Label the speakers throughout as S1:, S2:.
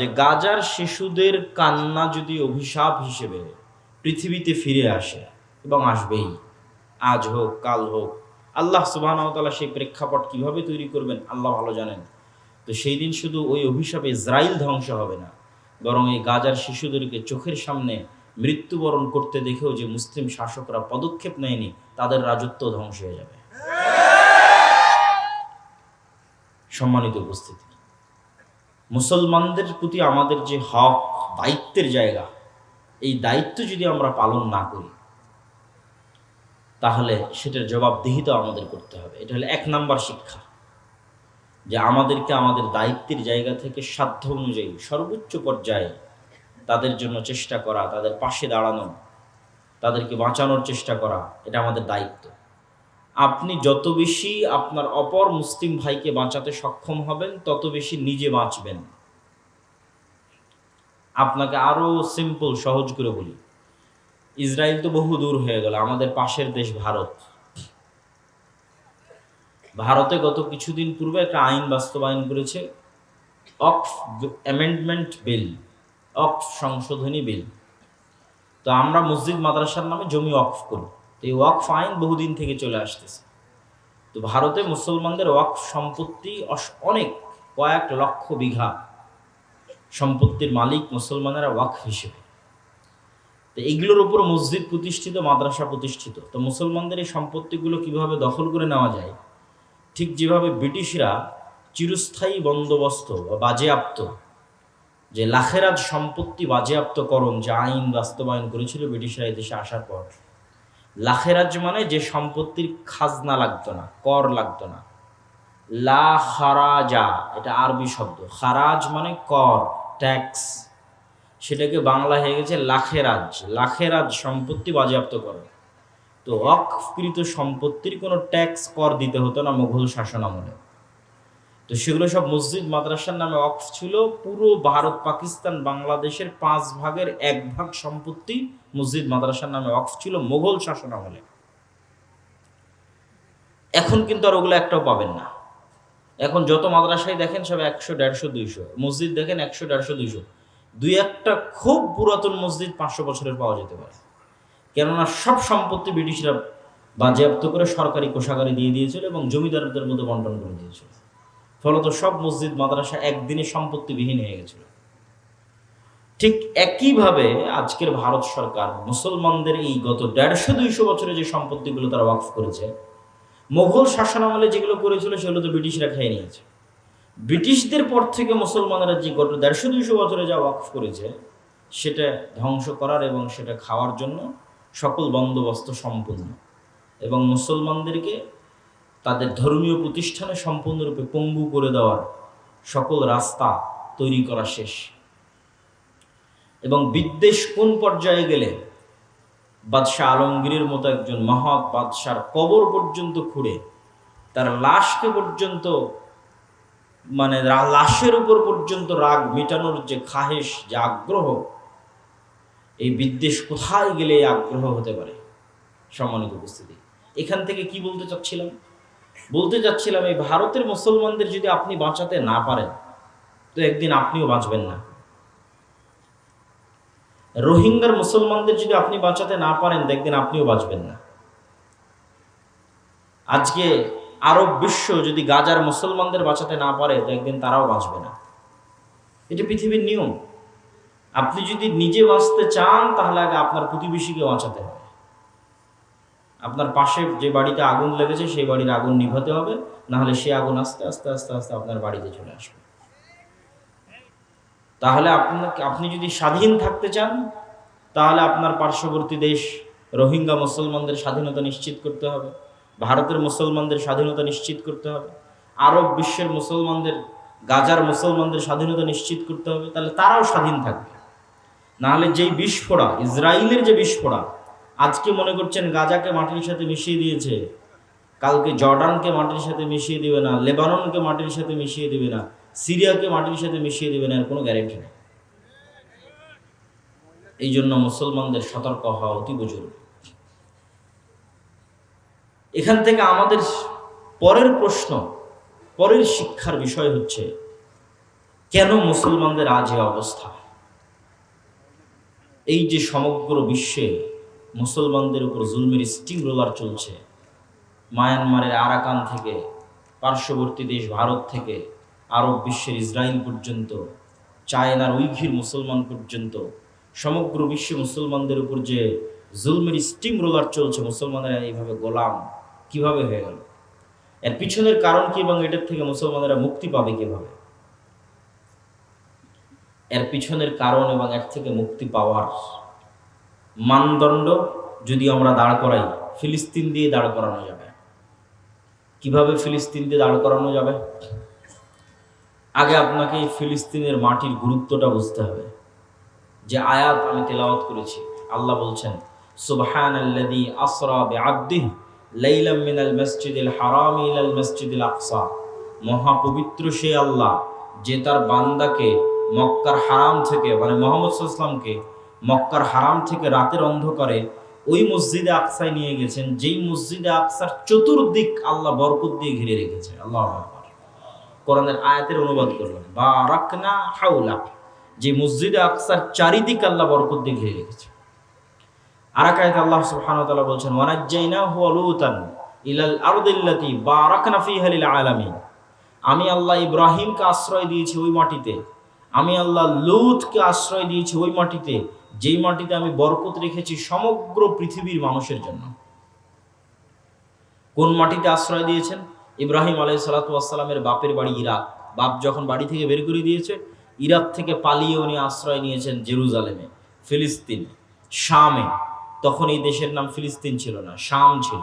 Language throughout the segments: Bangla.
S1: যে গাজার শিশুদের কান্না যদি অভিশাপ হিসেবে পৃথিবীতে ফিরে আসে এবং আসবেই, আজ হোক, কাল হোক, আল্লাহ সুবাহতালা সেই প্রেক্ষাপট কীভাবে তৈরি করবেন আল্লাহ ভালো জানেন। তো সেই দিন শুধু ওই অভিশাপে ইসরায়েল ধ্বংস হবে না, বরং এই গাজার শিশুদেরকে চোখের সামনে মৃত্যুবরণ করতে দেখেও যে মুসলিম শাসকরা পদক্ষেপ নেয়নি, তাদের রাজত্ব ধ্বংস হয়ে যাবে। সম্মানিত উপস্থিতি। মুসলমানদের প্রতি আমাদের যে হক, দায়িত্বের জায়গা, এই দায়িত্ব যদি আমরা পালন না করি, তাহলে সেটার জবাবদিহিতা আমাদের করতে হবে। এটা হলো এক নাম্বার শিক্ষা, যে আমাদেরকে আমাদের দায়িত্বের জায়গা থেকে সাধ্য অনুযায়ী সর্বোচ্চ পর্যায়ে তাদের জন্য চেষ্টা করা, তাদের পাশে দাঁড়ানো, তাদেরকে বাঁচানোর চেষ্টা করা, এটা আমাদের দায়িত্ব। আপনি যত বেশি আপনার অপর মুসলিম ভাইকে বাঁচাতে সক্ষম হবেন, তত বেশি নিজে বাঁচবেন। আপনাকে আরও সিম্পল সহজ করে বলি। ইসরায়েল তো বহু দূর হয়ে গেল, আমাদের পাশের দেশ ভারত। ভারতে গত কিছুদিন পূর্বে একটা আইন বাস্তবায়ন করেছে, অক্স অ্যামেন্ডমেন্ট বিল অক্স সংশোধনী বিল তো আমরা মসজিদ মাদ্রাসার নামে জমি অক্ফ করি। এই ওয়াকফ আইন বহুদিন থেকে চলে আসতেছে। তো ভারতে মুসলমানদের ওয়াকফ সম্পত্তি অনেক, কয়েক লক্ষ বিঘা সম্পত্তির মালিক মুসলমানেরা ওয়াকফ হিসেবে। তো এগুলোর উপর মসজিদ প্রতিষ্ঠিত, মাদ্রাসা প্রতিষ্ঠিত। তো মুসলমানদের এই সম্পত্তিগুলো কীভাবে দখল করে নেওয়া যায়? ঠিক যেভাবে ব্রিটিশরা চিরস্থায়ী বন্দোবস্ত বা বাজেয়াপ্ত, যে লাখেরাজ সম্পত্তি বাজেয়াপ্তকরণ যে আইন বাস্তবায়ন করেছিল ব্রিটিশরা এই দেশে আসার পর লাখেরাজ মানে যে সম্পত্তির খাজনা লাগতো না, কর লাগতো না। লা খারাজা, এটা আরবি শব্দ। খারাজ মানে কর, ট্যাক্স। সেটাকে বাংলা হয়ে গেছে লাখেরাজ। লাখেরাজ সম্পত্তি বাজেয়াপ্ত করে। তো অকৃত সম্পত্তির কোনো ট্যাক্স, কর দিতে হতো না মুঘল শাসন আমলে। তো সেগুলো সব মসজিদ, মাদ্রাসার নামে অক্স ছিল। পুরো ভারত, পাকিস্তান, বাংলাদেশের পাঁচ ভাগের এক ভাগ সম্পত্তি মসজিদ মাদ্রাসার নামে অক্স ছিল, মোগল শাসন আমলে। এখন কিন্তু আর ওগুলো একটাও পাবেন না। এখন যত মাদ্রাসায় দেখেন সব একশো, দেড়শো, দুইশো। মসজিদ দেখেন একশো, দেড়শো, দুইশো। দুই একটা খুব পুরাতন মসজিদ পাঁচশো বছরের পাওয়া যেতে পারে। কেননা সব সম্পত্তি ব্রিটিশরা বাজেয়াপ্ত করে সরকারি কোষাগারে দিয়ে দিয়েছিল এবং জমিদারদের মধ্যে বন্টন করে দিয়েছিল। ফলত সব মসজিদ, মাদ্রাসা একদিনে সম্পত্তিবিহীন হয়ে গেছিল। ঠিক একইভাবে আজকের ভারত সরকার মুসলমানদের এই গত দেড়শো দুইশো বছরে যে সম্পত্তিগুলো তারা ওয়াকফ করেছে মোগল শাসনামলে যেগুলো করেছিল সেগুলো তো ব্রিটিশরা খেয়ে নিয়েছে। ব্রিটিশদের পর থেকে মুসলমানেরা যে গত দেড়শো দুইশো বছরে যা ওয়াকফ করেছে, সেটা ধ্বংস করার এবং সেটা খাওয়ার জন্য সকল বন্দোবস্ত সম্পূর্ণ এবং মুসলমানদেরকে তাদের ধর্মীয় প্রতিষ্ঠানে সম্পূর্ণরূপে পঙ্গু করে দেওয়ার সকল রাস্তা তৈরি করা শেষ। এবং বিদ্বেষ কোন পর্যায়ে গেলে? বাদশাহ আলমগীরের মতো একজন মহৎ বাদশার কবর পর্যন্ত খুঁড়ে, তার লাশকে পর্যন্ত মানে লাশের উপর পর্যন্ত রাগ মেটানোর যে খাহেশ, যে আগ্রহ, এই বিদ্বেষ কোথায় গেলে আগ্রহ হতে পারে? সম্মানিত উপস্থিতি। এখান থেকে কি বলতে চাচ্ছিলাম? বলতে চাচ্ছিলাম, এই ভারতের মুসলমানদের যদি আপনি বাঁচাতে না পারেন, তো একদিন আপনিও বাঁচবেন না। রোহিঙ্গার মুসলমানদের যদি আপনি বাঁচাতে না পারেন, দেখবেন আপনিও বাঁচবেন না। আজকে আরব বিশ্ব যদি গাজার মুসলমানদের বাঁচাতে না পারে একদিন তারাও বাঁচবে না। এটা পৃথিবীর নিয়ম। আপনি যদি নিজে বাঁচতে চান, তাহলে আগে আপনার প্রতিবেশীকে বাঁচাতে হবে। আপনার পাশে যে বাড়িতে আগুন লেগেছে, সেই বাড়ির আগুন নিভাতে হবে, নাহলে সে আগুন আস্তে আস্তে আস্তে আস্তে আপনার বাড়িতে চলে আসবে। তাহলে আপনাকে আপনি যদি স্বাধীন থাকতে চান, তাহলে আপনার পার্শ্ববর্তী দেশ রোহিঙ্গা মুসলমানদের স্বাধীনতা নিশ্চিত করতে হবে, ভারতের মুসলমানদের স্বাধীনতা নিশ্চিত করতে হবে, আরব বিশ্বের মুসলমানদের, গাজার মুসলমানদের স্বাধীনতা নিশ্চিত করতে হবে, তাহলে তারাও স্বাধীন থাকবে। নাহলে যেই বিস্ফোরা ইসরায়েলের যে বিস্ফোরা আজকে মনে করছেন গাজাকে মাটির সাথে মিশিয়ে দিয়েছে, কালকে জর্ডানকে মাটির সাথে মিশিয়ে দিবে না, লেবাননকে মাটির সাথে মিশিয়ে দিবে না সিরিয়াকে মাটির সাথে মিশিয়ে দেবেন এর কোনো গ্যারেন্টি নেই। এই জন্য মুসলমানদের সতর্ক হওয়া অতি জরুরি। এখান থেকে আমাদের পরের প্রশ্ন, পরের শিক্ষার বিষয় হচ্ছে, কেন মুসলমানদের আজ এ অবস্থা? এই যে সমগ্র বিশ্বে মুসলমানদের উপর জুলমের স্টিম রোলার চলছে, মায়ানমারের আরাকান থেকে, পার্শ্ববর্তী দেশ ভারত থেকে আরব বিশ্বের ইসরায়েল পর্যন্ত, চায়নার উইঘির মুসলমান পর্যন্ত, সমগ্র বিশ্বে মুসলমানদের উপর যে জুলমের স্টিম রোলার চলছে, মুসলমানেরা এইভাবে গোলাম কীভাবে হয়ে গেল? এর পিছনের কারণ কি এবং এটার থেকে মুসলমানেরা মুক্তি পাবে কীভাবে? এর পিছনের কারণ এবং এর থেকে মুক্তি পাওয়ার মানদণ্ড যদি আমরা দাঁড় করাই, ফিলিস্তিন দিয়ে দাঁড় করানো যাবে। কীভাবে ফিলিস্তিন দিয়ে দাঁড় করানো যাবে? আগে আপনাকে ফিলিস্তিনের মাটির গুরুত্বটা বুঝতে হবে। যে আয়াত আমি তেলাওয়াত করেছি, আল্লাহ বলছেন সুবহান আল্লাযী আসরা বিআবদিহি লাইলাম মিনাল মসজিদিল হারাম ইলাল মসজিদিল আকসা। মহাপবিত্র সে আল্লাহ, যে তার বান্দাকে মক্কার হারাম থেকে মানে মোহাম্মদ সাল্লামকে মক্কার হারাম থেকে রাতের অন্ধকারে ওই মসজিদে আকসায় নিয়ে গেছেন, যেই মসজিদে আকসার চতুর্দিক আল্লাহ বরকত দিয়ে ঘিরে রেখেছে। আল্লাহ কোরআনের আয়াতের অনুবাদ করলাম বা রাকনা হাউলা যে মসজিদে আকসার চারিদিক আল্লাহ বরকত দিয়ে ঘিরে রেখেছে। আর এক আয়াতে আল্লাহ সুবহানাহু ওয়া তাআলা বলছেন, ওয়ানাজ্জাইনাহু ওয়া লূতান ইলাল আরদিল্লাতি বারাকনা ফিহা লিল আলামিন। আমি আল্লাহ ইব্রাহিমকে আশ্রয় দিয়েছি ওই মাটিতে। আমি আল্লাহ লুতকে আশ্রয় দিয়েছি ওই মাটিতে। যেই মাটিতে আমি বরকত রেখেছি সমগ্র পৃথিবীর মানুষের জন্য। কোন মাটিতে আশ্রয় দিয়েছেন? ইব্রাহিম আলাই সালাতামের বাপের বাড়ি ইরাক। বাপ যখন বাড়ি থেকে বের করে দিয়েছে, ইরাক থেকে পালিয়ে উনি আশ্রয় নিয়েছেন জেরুজালেমে, ফিলিস্তিনে, শামে। তখন এই দেশের নাম ফিলিস্তিন ছিল না, শাম ছিল।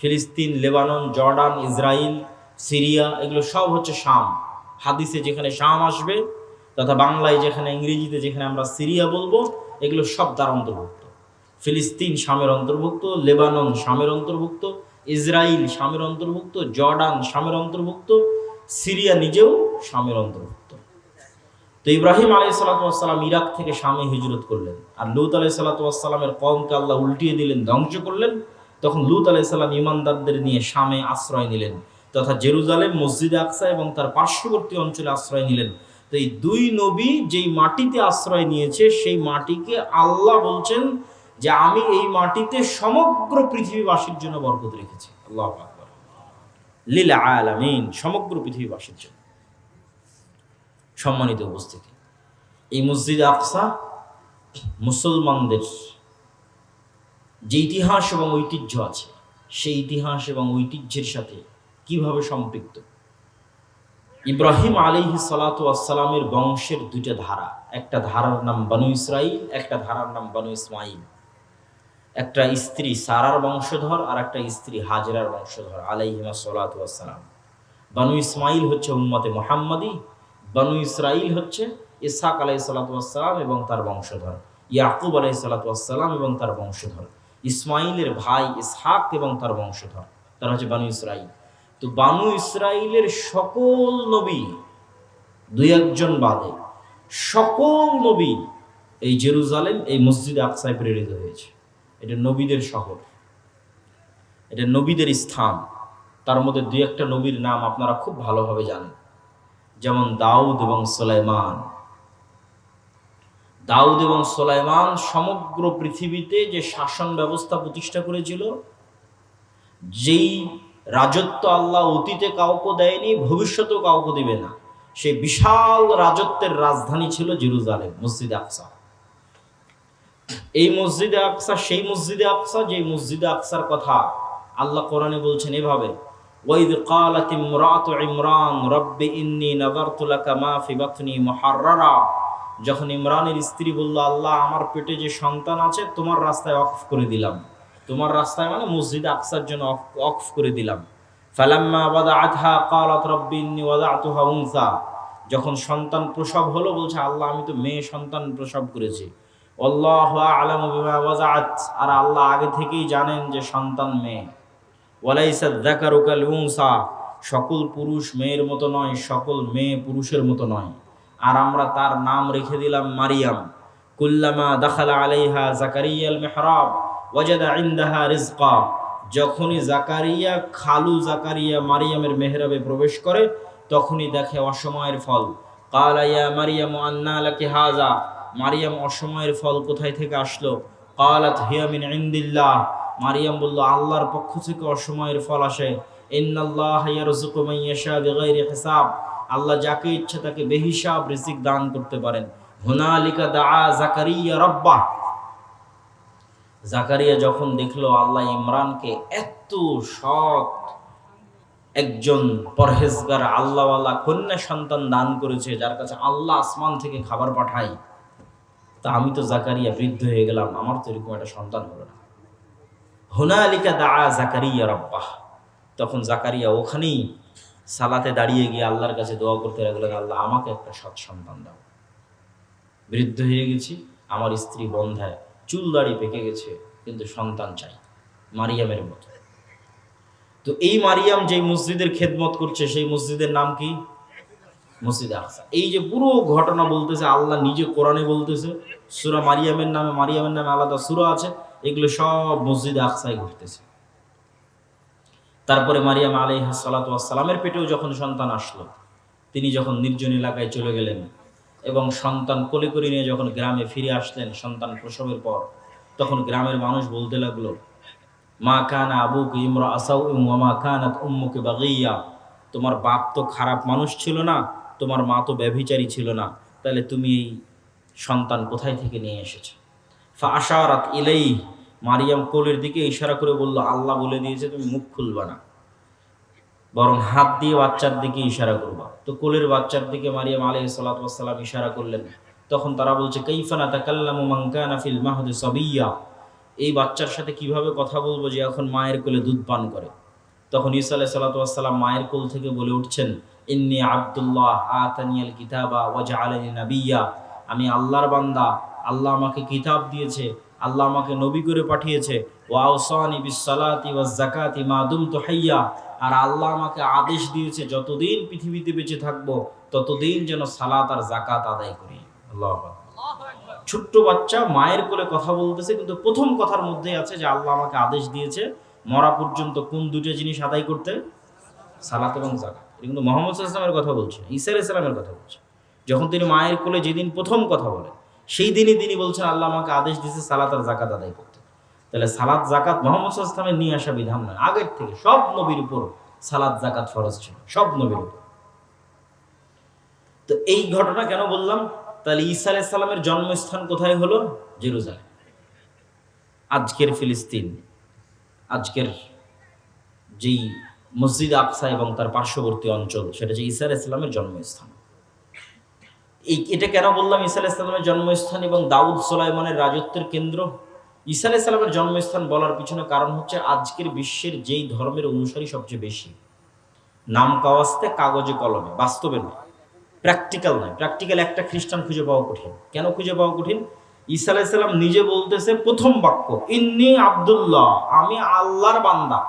S1: ফিলিস্তিন, লেবানন, জর্ডান ইসরায়েল সিরিয়া, এগুলো সব হচ্ছে শাম। হাদিসে যেখানে শাম আসবে তথা বাংলায় যেখানে, ইংরেজিতে যেখানে আমরা সিরিয়া বলব, এগুলো সব তার অন্তর্ভুক্ত। ফিলিস্তিন শামের অন্তর্ভুক্ত, লেবানন শামের অন্তর্ভুক্ত ইসরায়েল স্বামীর অন্তর্ভুক্ত, জর্ডান স্বামীর অন্তর্ভুক্ত, সিরিয়া নিজেও স্বামীর অন্তর্ভুক্ত। তো ইব্রাহিম আলাই ইরাক থেকে শামে হিজরত করলেন। আর লুত আলাই সালাতামের কমকে আল্লাহ উল্টিয়ে দিলেন, ধ্বংস করলেন। তখন লুত আলাই সাল্লাম ইমানদারদের নিয়ে শামে আশ্রয় নিলেন তথা জেরুজালেম, মসজিদে আকসা এবং তার পার্শ্ববর্তী অঞ্চলে আশ্রয় নিলেন। তো এই দুই নবী যেই মাটিতে আশ্রয় নিয়েছে, সেই মাটিকে আল্লাহ বলছেন যে আমি এই মাটিতে সমগ্র পৃথিবীবাসীর জন্য বরকত রেখেছি। আল্লাহ আকবার। লীলা আলামিন, সমগ্র পৃথিবীবাসীর জন্য। সম্মানিত উপস্থিতি, এই মসজিদ আকসা মুসলমানদের যে ইতিহাস এবং ঐতিহ্য আছে, সেই ইতিহাস এবং ঐতিহ্যের সাথে কীভাবে সম্পৃক্ত? ইব্রাহিম আলিহি সালাতামের বংশের দুইটা ধারা, একটা ধারার নাম বানু ইসরাইল একটা ধারার নাম বানু ইসমাইল একটা স্ত্রী সারার বংশধর আর একটা স্ত্রী হাজরার বংশধর, আলাইহিমা সালাতাম বানু ইসমাইল হচ্ছে উম্মতে মোহাম্মদী, বানু ইসরাইল হচ্ছে ইসাক আলাই সালাতাম এবং তার বংশধর, ইয়াকুব আলাই সালাতাম এবং তার বংশধর, ইসমাইলের ভাই ইসহাক এবং তার বংশধর, তারা হচ্ছে বানু ইসরাইল। তো বানু ইসরাইলের সকল নবী, দুই একজন বাদে, সকল নবী এই জেরুজালেম, এই মসজিদে আকসায় প্রেরিত হয়েছে। এটা নবীদের শহর। এটা নবীদের স্থান। তার মধ্যে দুই একটা নবীর নাম আপনারা খুব ভালোভাবে জানেন। যেমন দাউদ এবং সোলাইমান। দাউদ এবং সোলাইমান সমগ্র পৃথিবীতে যে শাসন ব্যবস্থা প্রতিষ্ঠা করেছিল, যেই রাজত্ব আল্লাহ অতীতে কাউকে দেয়নি, ভবিষ্যতেও কাউকে দিবে না। সেই বিশাল রাজত্বের রাজধানী ছিল জেরুজালেম, মসজিদ আকসা। এই মসজিদে আকসা সেই মসজিদে আকসা যে মসজিদে আকসার কথা আল্লাহ কোরআনে বলছেন এভাবে ওয়াইদ قالت امرأة ইমরান রব্বি ইন্নী নাযারতু লাকা মা ফি বাতনি মুহাররারা যখন ইমরানের স্ত্রী বলল আল্লাহ আমার পেটে যে সন্তান আছে তোমার রাস্তায় অফ করে দিলাম তোমার রাস্তায় মানে মসজিদে আকসার জন্য অফ করে দিলাম ফালাম্মা ওয়াদাআতহা ক্বালাত রব্বি ইন্নী ওয়াদাতুহা উনসা যখন সন্তান প্রসব হলো বলছে আল্লাহ আমি তো মেয়ে সন্তান প্রসব করেছি অল্লাহ আলম আর আল্লাহ আগে থেকেই জানেন যে সন্তান মেয়ে। ওয়ালাইসা সকল পুরুষ মেয়ের মতো নয়, সকল মেয়ে পুরুষের মতো নয়। আর আমরা তার নাম রেখে দিলাম মারিয়াম। কুল্লামা দাখালা আলাইহা জাকারিয়াল মেহরাব, ওয়াজাদা ইন্দাহা রিজকা। যখনই জাকারিয়া খালু জাকারিয়া মারিয়ামের মেহরাবে প্রবেশ করে, তখনই দেখে অসময়ের ফল। কালাইয়া মারিয়াম আন্না আলাকে হাজা। মারিয়াম অসময়ের ফল কোথায় থেকে আসলো? কালাত হিয়ামিন ইন্দিল্লাহ। মারিয়াম বলল, আল্লাহর পক্ষ থেকে অসময়ের ফল আসে। হিসাব। আল্লাহ যাকে ইচ্ছা তাকে বেহিসাব রিজিক দান করতে পারেন। হুনালিকা দা জাকারিয়া রব্বা জাকারিয়া যখন দেখল, আল্লাহ ইমরানকে এত সৎ একজন পরহেজগার, আল্লাহওয়ালা কন্যা সন্তান দান করেছে, যার কাছে আল্লাহ আসমান থেকে খাবার পাঠায়। তা আমি তো জাকারিয়া বৃদ্ধ হয়ে গেলাম, আমার তো এরকম একটা সন্তান হলো না। হুনালিকা দা জাকারিয়া রব্বাহ। তখন জাকারিয়া ওখানেই সালাতে দাঁড়িয়ে গিয়ে আল্লাহর কাছে দোয়া করতে লাগলেন আল্লাহ আমাকে একটা সৎ সন্তান দাও। বৃদ্ধ হয়ে গেছি, আমার স্ত্রী বন্ধায় চুল দাড়ি পেকে গেছে, কিন্তু সন্তান চাই, মারিয়ামের মতো। তো এই মারিয়াম যেই মসজিদের খেদমত করছে, সেই মসজিদের নাম কি? মসজিদ আকসা। এই যে পুরো ঘটনা বলতেছে, আল্লাহ নিজে কোরআনে বলতেছে, সুরা মারিয়ামের নামে মারিয়ামের নামে আলাদা সুরা আছে, এগুলো সব মসজিদ আকসায় ঘটতেছে। তারপরে মারিয়াম আলাই সালাতামের পেটেও যখন সন্তান আসলো, তিনি যখন নির্জন এলাকায় চলে গেলেন এবং সন্তান কোলে করে নিয়ে যখন গ্রামে ফিরে আসলেন সন্তান প্রসবের পর, তখন গ্রামের মানুষ বলতে লাগল, মা কানা আবুকে ইমরা আসাউ মা কানাত উম্মুকে বাগিয়া। তোমার বাপ তো খারাপ মানুষ ছিল না তোমার মা তো ব্যভিচারী ছিল না, তাহলে তুমি এই সন্তান কোথায় থেকে নিয়ে এসেছ? ফা আশারাত ইলেই মারিয়াম কোলের দিকে ইশারা করে বলল, আল্লাহ বলে দিয়েছে তুমি মুখ খুলবা না। বরং হাত দিয়ে বাচ্চার দিকে ইশারা করবা। তো কোলের বাচ্চার দিকে মারিয়াম আলহ সালাতাম ইশারা করলেন। তখন তারা বলছে কৈফানা তাকাল্লামু মাঙ্কানা ফিল মাহদে সবিয়া। এই বাচ্চার সাথে কীভাবে কথা বলব যে এখন মায়ের কোলে দুধ পান করে? তখন ঈসা আলাহ সাল্লাতাম মায়ের কোল থেকে বলে উঠছেন, ইন্নি আবদুল্লাহ আতানিয়াল কিতাবা ওয়াজা আলী নাবিয়া। আমি আল্লাহর বান্দা, আল্লাহ আমাকে কিতাব দিয়েছে, আল্লাহ আমাকে নবী করে পাঠিয়েছে। ওয়াউসানি বিসালাতি ওয়াজ জাকাতি মাদুম তো হাইয়া। আর আল্লাহ আমাকে আদেশ দিয়েছে, যতদিন পৃথিবীতে বেঁচে থাকব, ততদিন যেন সালাত আর জাকাত আদায় করি। আল্লাহ ছোট্ট বাচ্চা মায়ের কোলে কথা বলতেছে, কিন্তু প্রথম কথার মধ্যে আছে যে আল্লাহ আমাকে আদেশ দিয়েছে মরা পর্যন্ত কোন দুটো জিনিস আদায় করতে? সালাত এবং জাকাত এটা কিন্তু মোহাম্মদ ইসলামের কথা বলছে, ঈসা ইসলামের কথা বলছে। যখন তিনি মায়ের কোলে যেদিন প্রথম কথা বলেন সেই দিনই তিনি বলছেন, আল্লাহ আমাকে আদেশ দিয়েছে সালাত আর জাকাত আদায় করতে। তাহলে সালাত জাকাত মোহাম্মদ ইসলামের নিয়ে আসা বিধান নয়। আগের থেকে সব নবীর উপর সালাত জাকাত ফরজ ছিল, সব নবীর উপর। তো এই ঘটনা কেন বললাম? তাহলে ঈসা আলাইসাল্লামের জন্মস্থান কোথায় হলো? জেরুজালেম। আজকের ফিলিস্তিন। আজকের যেই মসজিদ আকসা এবং তার পার্শ্ববর্তী অঞ্চল, সেটা হচ্ছে ঈসা আলাইসাল্লামের জন্মস্থান। এই, এটা কেন বললাম ঈসা ইসলামের জন্মস্থান এবং দাউদ সোলাইমানের রাজত্বের কেন্দ্র? ঈসা আলাইসাল্লামের জন্মস্থান বলার পিছনে কারণ হচ্ছে আজকের বিশ্বের যেই ধর্মের অনুসারী সবচেয়ে বেশি। নাম কাওয়াস্তে, কাগজে কলমে, বাস্তবে নয়। প্র্যাকটিক্যাল নয়। প্র্যাকটিক্যাল একটা খ্রিস্টান খুঁজে পাওয়া কঠিন। কেন খুঁজে পাওয়া কঠিন? ঈসা আলাইসাল্লাম নিজে বলতেছে, প্রথম বাক্য, ইন্নি আব্দুল্লাহ, আমি আল্লাহর বান্দা।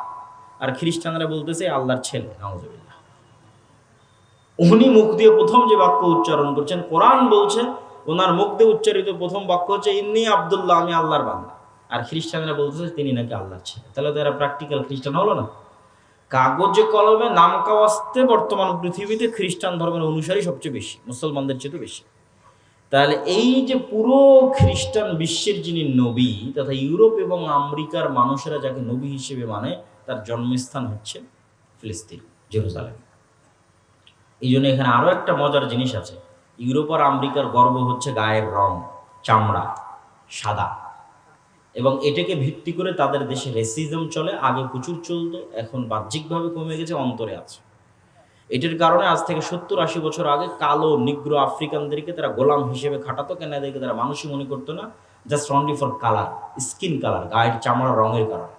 S1: আর খ্রিস্টানরা বলতেছে আল্লাহর ছেলে, নাউজুবিল্লাহ। উনি মুখ দিয়ে প্রথম যে বাক্য উচ্চারণ করছেন, কোরআন বলছে, ওনার মুখ দিয়ে উচ্চারিত প্রথম বাক্য হচ্ছে, ইন্নি আবদুল্লাহ, আমি আল্লাহর বান্দা। আর খ্রিস্টানরা বলতেছে, তিনি নাকি আল্লাহর ছেলে। তাহলে তো এরা প্র্যাকটিক্যাল খ্রিস্টান হলো না। কাগজে কলমে নাম কাওয়াস্তে বর্তমান পৃথিবীতে খ্রিস্টান ধর্মের অনুসারী সবচেয়ে বেশি, মুসলমানদের চেয়ে বেশি। তাহলে এই যে পুরো খ্রিস্টান বিশ্বের যিনি নবী, তথা ইউরোপ এবং আমেরিকার মানুষেরা যাকে নবী হিসেবে মানে তার জন্মস্থান হচ্ছে ফিলিস্তিন, জেরুজালেম। এই জন্য এখানে আরও একটা মজার জিনিস আছে। ইউরোপ আর আমেরিকার গর্ব হচ্ছে গায়ের রং, চামড়া, সাদা। এবং এটাকে ভিত্তি করে তাদের দেশে রেসিজম চলে, আগে প্রচুর চলতো, এখন বাহ্যিকভাবে কমে গেছে, অন্তরে আছে। এটার কারণে আজ থেকে সত্তর আশি বছর আগে কালো, নিগ্র আফ্রিকানদেরকে তারা গোলাম হিসেবে খাটাতো, কেন এদেরকে তারা মানুষই মনে করতো না? Just only for colour skin colour গায়ের চামড়া রঙের কারণে।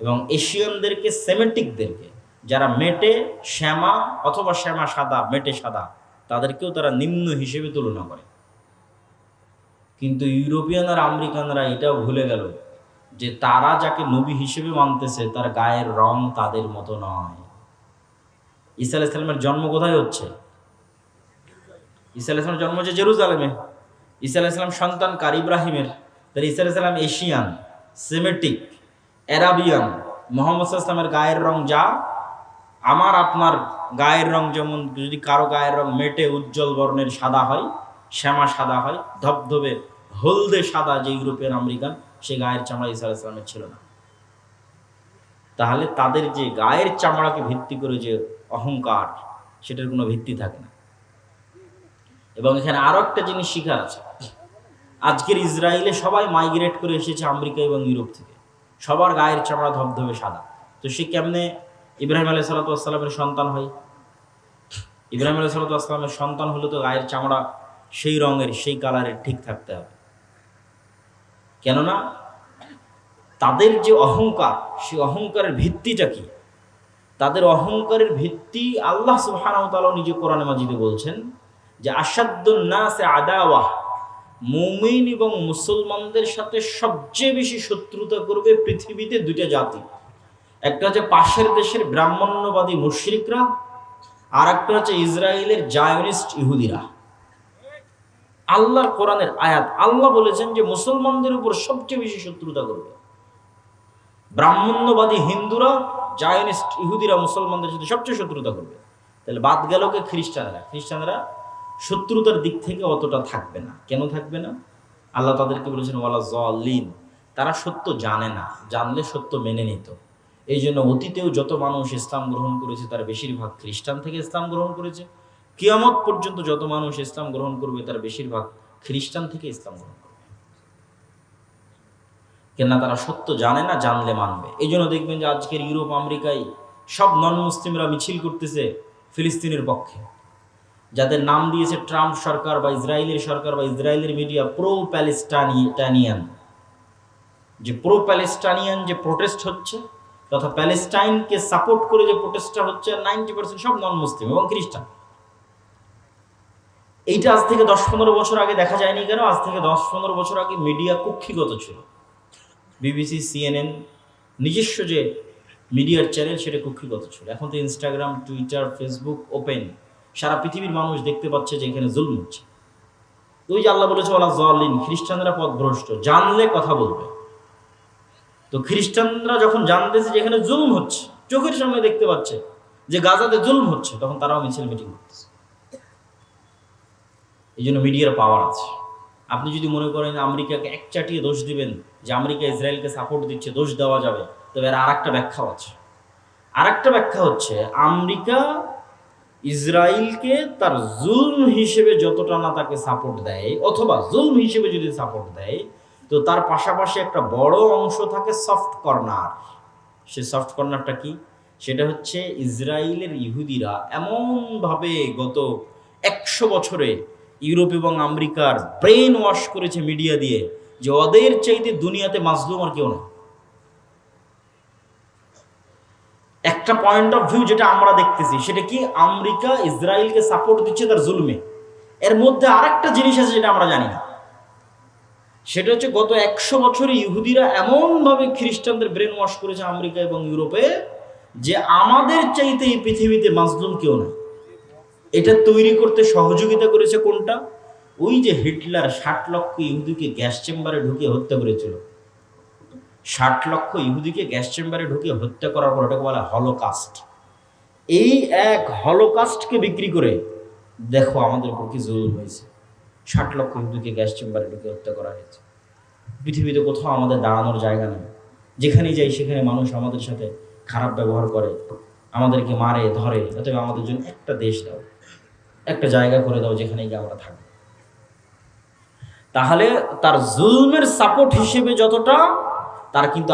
S1: এবং এশিয়ানদেরকে সেমেটিকদেরকে যারা মেটে, শ্যামা অথবা শ্যামা সাদা, মেটে সাদা, তাদেরকেও তারা নিম্ন হিসেবে তুলনা করে। কিন্তু ইউরোপিয়ান আর আমেরিকানরা এটাও ভুলে গেল যে তারা যাকে নবী হিসেবে মানতেছে, তার গায়ের রং তাদের মতো নয়। ঈসা আলাইসালামের জন্ম কোথায় হচ্ছে? ঈসা আলাইসালামের জন্ম হচ্ছে জেরুজালেমে। ঈসা আলাইসালাম সন্তান কার? ইব্রাহিমের। তাহলে ঈসা আলাইসালাম এশিয়ান, সেমেটিক, অ্যারাবিয়ান, মোহাম্মদ ইসলামের গায়ের রং যা, আমার আপনার গায়ের রং যেমন যদি কারও গায়ের রং মেটে উজ্জ্বল বর্ণের সাদা হয়, শ্যামা সাদা হয়, ধবধবে হলদে সাদা যে ইউরোপিয়ান আমেরিকান, সে গায়ের চামড়া ইসা ইসলামের ছিল না। তাহলে তাদের যে গায়ের চামড়াকে ভিত্তি করে যে অহংকার, সেটার কোনো ভিত্তি থাকে না। এবং এখানে আরও একটা জিনিস শিখার আছে। আজকের ইসরায়েলে সবাই মাইগ্রেট করে এসেছে আমেরিকা এবং ইউরোপ থেকে। সবার গায়ের চামড়া ধবধবে সাদা। তো সে কেমনে ইব্রাহিম আলাই সালাতামের সন্তান হয়? ইব্রাহিম আলাই সালাতামের সন্তান হলে তো গায়ের চামড়া সেই রঙের, সেই কালারের ঠিক থাকতে হবে। কেননা তাদের যে অহংকার সেই অহংকারের ভিত্তিটা কি? তাদের অহংকারের ভিত্তি আল্লাহ সুবহানাহু নিজে কোরআনে মাজিদে বলছেন যে আসাদুন্নাসে আদাওয়াহ মুমিন এবং মুসলমানদের সাথে সবচেয়ে বেশি শত্রুতা করবে পৃথিবীতে দুইটা জাতি। একটা হচ্ছে পাশের দেশের ব্রাহ্মণ্যবাদী মুশরিকরা আর একটা হচ্ছে ইসরায়েলের জায়নিস্ট ইহুদিরা। আল্লাহর কোরআনের আয়াত, আল্লাহ বলেছেন যে মুসলমানদের উপর সবচেয়ে বেশি শত্রুতা করবে। ব্রাহ্মণ্যবাদী হিন্দুরা জায়নিস্ট ইহুদিরা মুসলমানদের সাথে সবচেয়ে শত্রুতা করবে, তাহলে বাদ গেল কে? খ্রিস্টানরা। খ্রিস্টানরা শত্রুতার দিক থেকে অতটা থাকবে না। কেন থাকবে না? আল্লাহ তাদেরকে বলেছেন, ওয়ালা জলিন তারা সত্য জানে না। জানলে সত্য মেনে নিত। এই জন্য অতীতেও যত মানুষ ইসলাম গ্রহণ করেছে, তার বেশিরভাগ খ্রিস্টান থেকে ইসলাম গ্রহণ করেছে। কিয়ামত পর্যন্ত যত মানুষ ইসলাম গ্রহণ করবে, তার বেশিরভাগ খ্রিস্টান থেকে ইসলাম গ্রহণ কেননা তারা সত্য জানে না, জানলে মানবে। এই জন্য দেখবেন যে আজকের ইউরোপ, আমেরিকায় সব নন মুসলিমরা মিছিল করতেছে ফিলিস্তিনের পক্ষে। যাদের নাম দিয়েছে ট্রাম্প সরকার বা ইসরায়েলের সরকার বা ইসরায়েলের মিডিয়া প্রো প্যালেস্টানিয়ান যে প্রো প্যালেস্টানিয়ান যে প্রোটেস্ট হচ্ছে তথা প্যালেস্টাইনকে সাপোর্ট করে যে প্রোটেস্টটা হচ্ছে নাইনটি পার্সেন্ট সব নন মুসলিম এবং খ্রিস্টান। এইটা আজ থেকে দশ পনেরো বছর আগে দেখা যায়নি কেন? আজ থেকে দশ পনেরো বছর আগে মিডিয়া কুক্ষিগত ছিল। বিবিসি সিএনএন নিজস্ব যে মিডিয়ার চ্যানেল সেটা কুক্ষিগত ছিল। এখন তো ইনস্টাগ্রাম টুইটার ফেসবুক ওপেন সারা পৃথিবীর মানুষ দেখতে পাচ্ছে যে এখানে জুলম হচ্ছে। ওই যে আল্লাহ বলেছে ওলা জলিন খ্রিস্টানরা পথভ্রষ্ট, জানলে কথা বলবে। তো খ্রিস্টানরা যখন জানতেছে যে এখানে জুলম হচ্ছে, চোখের সামনে দেখতে পাচ্ছে যে গাজাতে জুলম হচ্ছে, তখন তারাও মিছিল মিটিং করতেছে। এই জন্য মিডিয়ার পাওয়ার আছে। আপনি যদি মনে করেন আমেরিকাকে এক চাটিয়ে দোষ দিবেন, যে আমেরিকা ইসরায়েলকে সাপোর্ট দিচ্ছে, দোষ দেওয়া যাবে, তবে আর একটা ব্যাখ্যাও আছে আর একটা ব্যাখ্যা হচ্ছে, আমেরিকা ইসরায়েলকে তার জুলম হিসেবে যতটা না তাকে সাপোর্ট দেয়, অথবা জুলম হিসেবে যদি সাপোর্ট দেয়, তো তার পাশাপাশি একটা বড় অংশ থাকে সফট কর্নার সে সফট কর্নারটা কি? সেটা হচ্ছে ইসরায়েলের ইহুদিরা এমনভাবে গত একশো বছরে ইউরোপ এবং আমেরিকার ব্রেন ওয়াশ করেছে মিডিয়া দিয়ে যে ওদের চাইতে দুনিয়াতে মাজলুম আর কেউ না। একটা পয়েন্ট অফ ভিউ যেটা আমরা দেখতেছি, সেটা কি আমেরিকা ইসরায়েলকে সাপোর্ট দিচ্ছে তার জুলমে? এর মধ্যে আরেকটা জিনিস আছে যেটা আমরা জানি না। সেটা হচ্ছে গত একশো বছরে ইহুদিরা এমনভাবে খ্রিস্টানদের ব্রেন ওয়াশ করেছে আমেরিকা এবং ইউরোপে যে আমাদের চাইতে এই পৃথিবীতে মাজলুম কেউ না। এটা তৈরি করতে সহযোগিতা করেছে কোনটা? ওই যে হিটলার ষাট লক্ষ ইহুদিকে গ্যাস চেম্বারে ঢুকে হত্যা করেছিল। ষাট লক্ষ ইহুদিকে গ্যাস চেম্বারে ঢুকে হত্যা করার পর ওটাকে বলা হলোকাস্ট। এই এক হলোকাস্টকে বিক্রি করে দেখো আমাদের উপর কি জরুর হয়েছে। ষাট লক্ষ ইহুদিকে গ্যাস চেম্বারে ঢুকে হত্যা করা হয়েছে। পৃথিবীতে কোথাও আমাদের দাঁড়ানোর জায়গা নেই। যেখানেই যাই সেখানে মানুষ আমাদের সাথে খারাপ ব্যবহার করে, আমাদেরকে মারে, ধরে অথবা আমাদের জন্য একটা দেশ দাও। একটা জায়গা করে দাও যেখানে গিয়ে আমরা থাকব। তাহলে তার জুলমের সাপোর্ট হিসেবে যতটা, তার কিন্তু